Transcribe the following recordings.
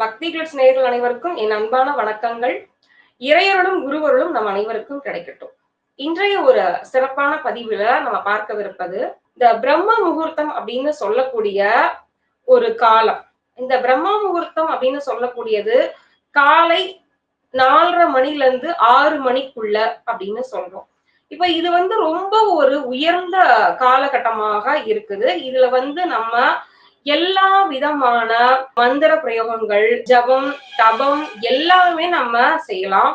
பக்தி கிளிட்ஸ் நேயர்கள் அனைவருக்கும் என் அன்பான வணக்கங்கள். இறையருளும் குருவருளும் நம் அனைவருக்கும் கிடைக்கட்டும். இன்றைய ஒரு சிறப்பான பதிவுல நம்ம பார்க்கவிருப்பது இந்த பிரம்ம முகூர்த்தம் அப்படின்னு சொல்லக்கூடிய ஒரு காலம். இந்த பிரம்ம முகூர்த்தம் அப்படின்னு சொல்லக்கூடியது காலை நாலரை மணில இருந்து ஆறு மணிக்குள்ள அப்படின்னு சொல்றோம். இப்ப இது வந்து ரொம்ப ஒரு உயர்ந்த காலகட்டமாக இருக்குது. இதுல வந்து நம்ம எல்லா விதமான மந்திர பிரயோகங்கள் ஜபம் தபம் எல்லாமே நம்ம செய்யலாம்.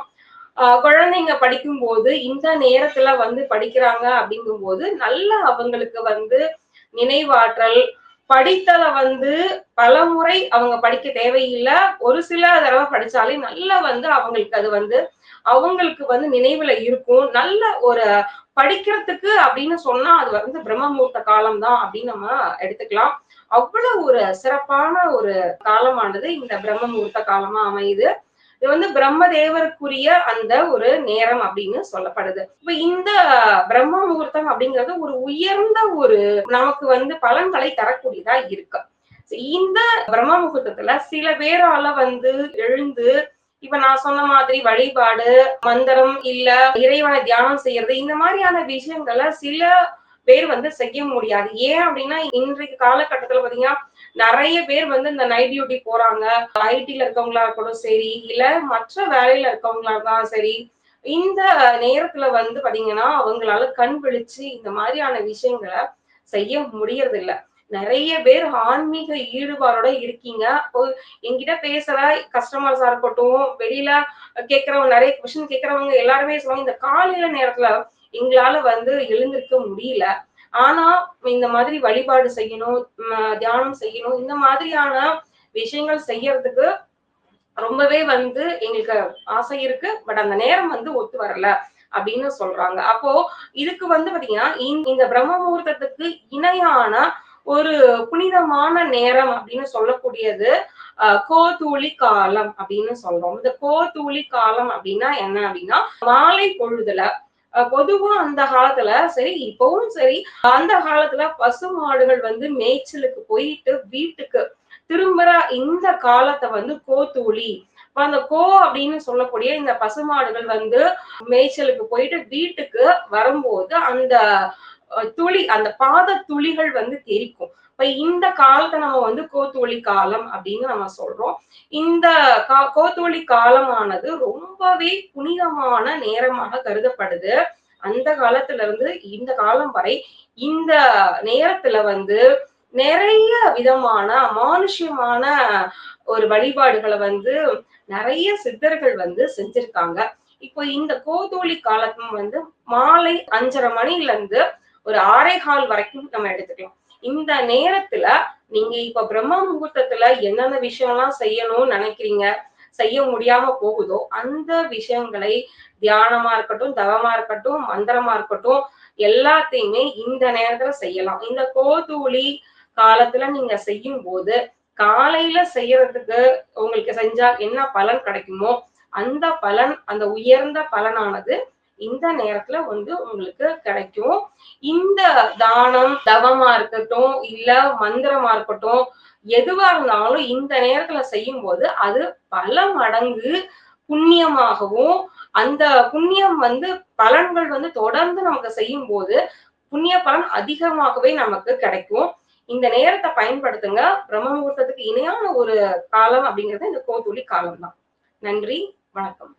ஆஹ் குழந்தைங்க படிக்கும்போது இந்த நேரத்துல வந்து படிக்கிறாங்க அப்படிங்கும்போது நல்ல அவங்களுக்கு வந்து நினைவாற்றல் படித்தல வந்து பல முறை அவங்க படிக்க தேவையில்லை. ஒரு சில தடவை படிச்சாலே நல்லா வந்து அவங்களுக்கு அது வந்து அவங்களுக்கு வந்து நினைவுல இருக்கும். நல்ல ஒரு படிக்கிறதுக்கு அப்படின்னு சொன்னா அது வந்து பிரம்மமூர்த்த காலம் தான் அப்படின்னு நம்ம எடுத்துக்கலாம். அவ்வளவு ஒரு சிறப்பான ஒரு காலமானது இந்த பிரம்மமூர்த்த காலமா அமையுது. இது வந்து பிரம்மதேவருக்குரிய அந்த ஒரு நேரம் அப்படின்னு சொல்லப்படுது. இப்ப இந்த பிரம்ம முகூர்த்தம் அப்படிங்கிறது ஒரு உயர்ந்த ஒரு நமக்கு வந்து பலன்களை தரக்கூடியதா இருக்கு. இந்த பிரம்ம முகூர்த்தத்துல சில பேரால வந்து எழுந்து இப்ப நான் சொன்ன மாதிரி வழிபாடு மந்திரம் இல்ல இறைவனை தியானம் செய்யறது இந்த மாதிரியான விஷயங்களை சில பேர் வந்து செய்ய முடியாது. ஏன் அப்படின்னா இன்றைக்கு காலகட்டத்துல பாத்தீங்கன்னா நிறைய பேர் வந்து இந்த நைட் டியூட்டி போறாங்க. ஐடில இருக்கவங்களா இருக்கட்டும் சரி இல்ல மற்ற வேலையில இருக்கவங்களா இருந்தாலும் சரி இந்த நேரத்துல வந்து பாத்தீங்கன்னா அவங்களால கண் விழிச்சு இந்த மாதிரியான விஷயங்களை செய்ய முடியறது நிறைய பேர் ஆன்மீக ஈடுபாடோட இருக்கீங்க. என்கிட்ட பேசுற கஸ்டமர்ஸா இருக்கட்டும் வெளியில கேட்கறவங்க நிறைய கொஸ்டின் கேட்கறவங்க எல்லாருமே சொல்லுவாங்க இந்த காலையில நேரத்துல எங்களால வந்து எழுந்திருக்க முடியல. ஆனா இந்த மாதிரி வழிபாடு செய்யணும் தியானம் செய்யணும் இந்த மாதிரியான விஷயங்கள் செய்யறதுக்கு ரொம்பவே வந்து எங்களுக்கு ஆசை இருக்கு. பட் அந்த நேரம் வந்து ஒத்து வரல. அப்படின்னு சொல்றாங்க. அப்போ இதுக்கு வந்து பாத்தீங்கன்னா இந்த பிரம்ம முகூர்த்தத்துக்கு இணையான ஒரு புனிதமான நேரம் அப்படின்னு சொல்லக்கூடியது கோதூளி காலம் அப்படின்னு சொல்றோம். இந்த கோதூளி காலம் அப்படின்னா என்ன அப்படின்னா மாலை பொழுதுல பொதுவா அந்த காலத்துல சரி இப்பவும் சரி அந்த காலத்துல பசு மாடுகள் வந்து மேய்ச்சலுக்கு போயிட்டு வீட்டுக்கு திரும்புற இந்த காலத்தை வந்து கோத்தூளி அந்த கோ அப்படின்னு சொல்லக்கூடிய இந்த பசுமாடுகள் வந்து மேய்ச்சலுக்கு போயிட்டு வீட்டுக்கு வரும்போது அந்த துளி அந்த பாத துளிகள் வந்து தெரிக்கும் இப்ப இந்த காலத்தை நம்ம வந்து கோத்தோழி காலம் அப்படின்னு நம்ம சொல்றோம். இந்த கா கோத்தோழி காலமானது ரொம்பவே புனிதமான நேரமாக கருதப்படுது. அந்த காலத்துல இருந்து இந்த காலம் வரை இந்த நேரத்துல வந்து நிறைய விதமான அமானுஷ்யமான ஒரு வழிபாடுகளை வந்து நிறைய சித்தர்கள் வந்து செஞ்சிருக்காங்க. இப்போ இந்த கோதோலி காலத்தும் வந்து மாலை அஞ்சரை மணில இருந்து ஒரு ஆறே கால் வரைக்கும் நம்ம எடுத்துக்கலாம். இந்த நேரத்துல நீங்க இப்ப பிரம்ம முகூர்த்தத்துல என்னென்ன விஷயம்லாம் செய்யணும்னு நினைக்கிறீங்க செய்ய முடியாம போகுதோ அந்த விஷயங்களை தியானமா இருக்கட்டும் தவமா இருக்கட்டும் மந்திரமா இருக்கட்டும் எல்லாத்தையுமே இந்த நேரத்துல செய்யலாம். இந்த கோதூளி காலத்துல நீங்க செய்யும் போது காலையில செய்யறதுக்கு உங்களுக்கு செஞ்சா என்ன பலன் கிடைக்குமோ அந்த பலன் அந்த உயர்ந்த பலனானது இந்த நேரத்துல வந்து உங்களுக்கு கிடைக்கும். இந்த தானம் தவமா இருக்கட்டும் இல்ல மந்திரமா இருக்கட்டும் எதுவா இருந்தாலும் இந்த நேரத்துல செய்யும் போது அது பல மடங்கு புண்ணியமாகவும் அந்த புண்ணியம் வந்து பலன்கள் வந்து தொடர்ந்து நமக்கு செய்யும் போது புண்ணிய பலன் அதிகமாகவே நமக்கு கிடைக்கும். இந்த நேரத்தை பயன்படுத்துங்க. பிரம்ம முகூர்த்தத்துக்கு இணையான ஒரு காலம் அப்படிங்கிறது இந்த கோத்துளி காலம் தான் நன்றி வணக்கம்.